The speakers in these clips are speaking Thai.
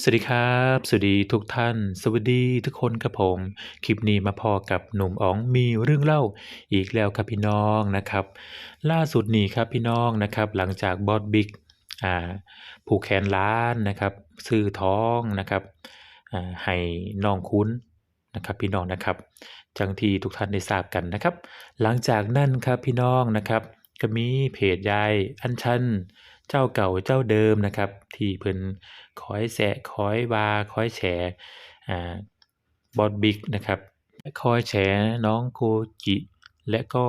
สวัสดีครับ สวัสดีทุกท่าน สวัสดีทุกคนครับผม คลิปนี้มาพอกับหนุ่มอ๋องมีเรื่องเล่าอีกแล้วครับพี่น้องนะครับ ล่าสุดนี้ครับพี่น้องนะครับ หลังจากบอสบิ๊กอ่าผูกแขนล้านนะครับ ซื้อท้องนะครับอ่าให้น้องคุ้นนะครับพี่น้องนะครับ จังที่ทุกท่านได้ทราบกันนะครับ หลังจากนั้นครับพี่น้องนะครับ ก็มีเพจยายอัญชัน เจ้าเก่าเจ้าเดิมนะครับ ที่เพิ่นคอยแซะคอยวาคอยแฉอ่าบอสบิ๊กนะครับคอยแฉน้องโคจิและก็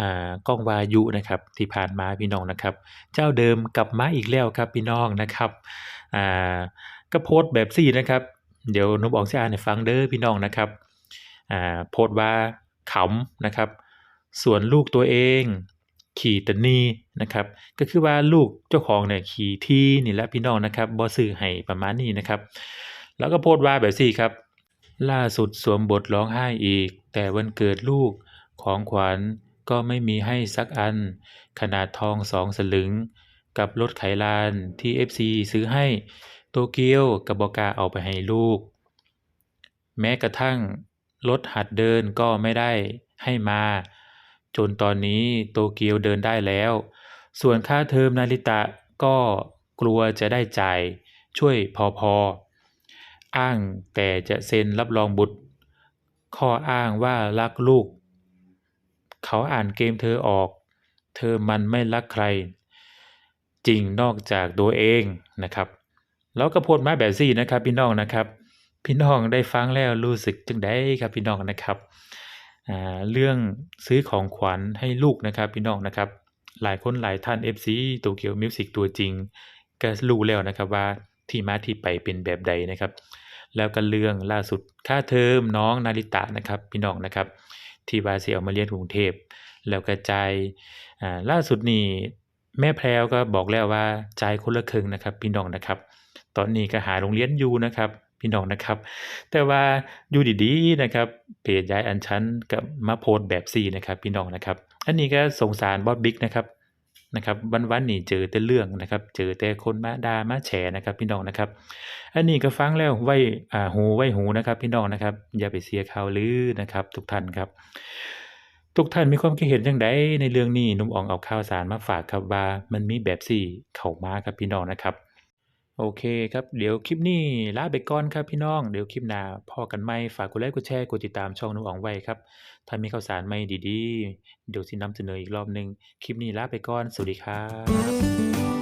อ่าก้องวายุนะครับที่ผ่านมาพี่น้องนะครับ เจ้าเดิมกลับมาอีกแล้วครับพี่น้องนะครับอ่าก็โพสต์แบบสี่นะครับ เดี๋ยวนุ่มอองสิอ่านให้ฟังเด้อพี่น้องนะครับอ่าโพสต์ว่าขำนะครับ ส่วนลูกตัวเอง ขี่ตะนีนะครับ ก็คือว่าลูกเจ้าของเนี่ยขี่ที่นี่แหละพี่น้องนะครับบ่ซื้อให้ประมาณนี้นะครับ แล้วก็โพสต์ว่าแบบนี้ครับ ล่าสุดสวมบทร้องไห้อีก แต่วันเกิดลูกของขวัญก็ไม่มีให้สักอัน ขนาดทองสองสลึง กับรถไขลานที่ FC ซื้อให้โตเกียวกับบอกาเอาไปให้ลูก แม้กระทั่งรถหัดเดินก็ไม่ได้ให้มา จนตอนนี้โตเกียวเดินได้แล้ว ส่วนค่าเทอมนาริตะก็กลัวจะได้จ่ายช่วยพอพออ้างแต่จะเซ็นรับรองบุตร ข้ออ้างว่ารักลูก เขาอ่านเกมเธอออก เธอมันไม่รักใคร จริงนอกจากตัวเองนะครับ แล้วก็โพสต์มาแบบนี้นะครับพี่น้องนะครับ พี่น้องได้ฟังแล้วรู้สึกจังได้ครับพี่น้องนะครับ เรื่องซื้อของขวัญให้ลูกนะครับพี่น้องนะครับ หลายคนหลายท่าน FC Tokyo Music ตัวจริง ก็รู้แล้วนะครับว่าที่มาที่ไปเป็นแบบใดนะครับ แล้วก็เรื่องล่าสุดค่าเทอมน้องนาริตะนะครับพี่น้องนะครับ ที่ว่าสิเอามาเรียนกรุงเทพแล้วก็จ่ายอ่าล่าสุดนี่แม่แพรวก็บอกแล้วว่าจ่ายคนละครึ่งนะครับ พี่น้องนะครับ ตอนนี้ก็หาโรงเรียนอยู่นะครับ พี่น้องนะครับ แต่ว่าอยู่ดีๆนะครับเพจย้ายอันชันก็มาโพสแบบซี่นะครับ พี่น้องนะครับ อันนี้ก็สงสารบอสบิ๊กนะครับนะครับวันๆนี่เจอแต่เรื่องนะครับ เจอแต่คนมาด่ามาแฉนะครับ พี่น้องนะครับ อันนี้ก็ฟังแล้วไว้อ่าหูไว้หูนะครับ พี่น้องนะครับ อย่าไปเสียข่าวลือนะครับ ทุกท่านครับ ทุกท่านมีความคิดเห็นจังไดในเรื่องนี้นุ่มอ๋องเอาข่าวสารมาฝากครับว่ามันมีแบบซี่เข้ามาครับพี่น้องนะครับ โอเคครับ เดี๋ยวคลิปนี้ลาไปก่อนครับพี่น้อง เดี๋ยวคลิปหน้าพอกันไหม่ฝากกดไลค์กดแชร์กดติดตามช่องนุ่งอ๋องไว้ครับ ถ้ามีข่าวสารใหม่ดีๆ เดี๋ยวสินำเสนออีกรอบหนึ่งคลิปนี้ลาไปก่อน สวัสดีครับ